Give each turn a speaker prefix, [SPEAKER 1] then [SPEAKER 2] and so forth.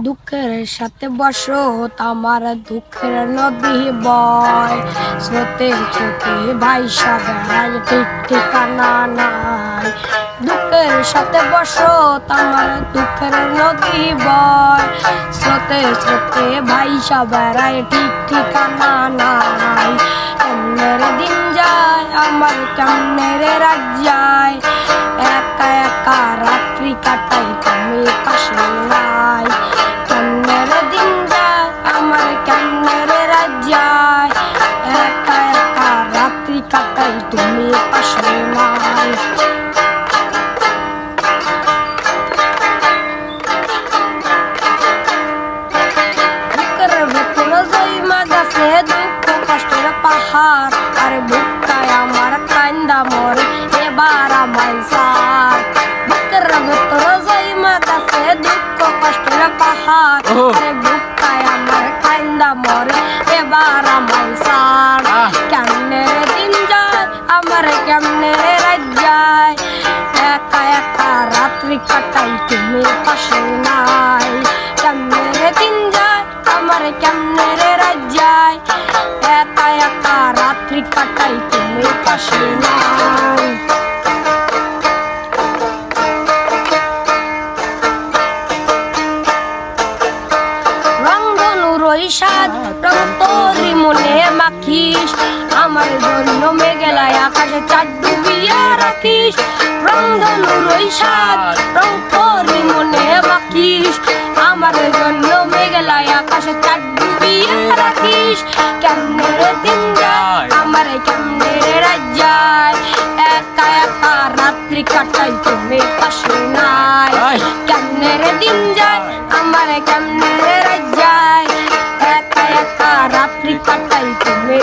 [SPEAKER 1] দুঃখের সাথে বসো আমার দুঃখের নদী বয়। স্রোতে চোখে ভাই সাবেন ঠিক ঠিকানা নাই। দুঃখের সাথে বসো আমার দুঃখের নদী বয়। স্রোতে স্রোতে ভাই সাবেরাই ঠিক ঠিকানা নাই। কেমনের দিন যায়, আমার কেমনের রাত যায়। একা একা রাত্রি কাটাই কাটাই তুমি পাশে নাই গাছে দুঃখ কষ্টের পাহাড়। আর বুকটায় আমার কান্দা মরে এবার আমায় সার। বুকের ভেতরে জৈমা গাছে দুঃখ কষ্টের পাহাড়। আরে বুকটায় আমার কান্দা মরে এবার আমায় আমার কেমনে রাত যায়? একা একা রাত্রি কাটাই, তুমি পাশে নাই। কেমনে দিন যায়? আমার কেমনে রাত যায়? একা একা রাত্রি কাটাই, তুমি পাশে নাই। ওই সাত রং তোরি মনে মাখিস। আমার জন্য মেঘেলায় আকাশে চার ডুবিয়া রাখিস। রং ধনুর ওই সাত রং করি মনে বাকিস। আমার জন্য মেঘেলায় আকাশে চার ডুবিয়া রাখিস। কেমনে রে দিন যায়? আমার কেমনে রে যায়? একা একা রাত্রি কাটাই তুমি পাশে নাই। কেমনে রে দিন যায়? আমার কেমনে রে রাত যায়? একা একা রাত্রি কাটাই তুমি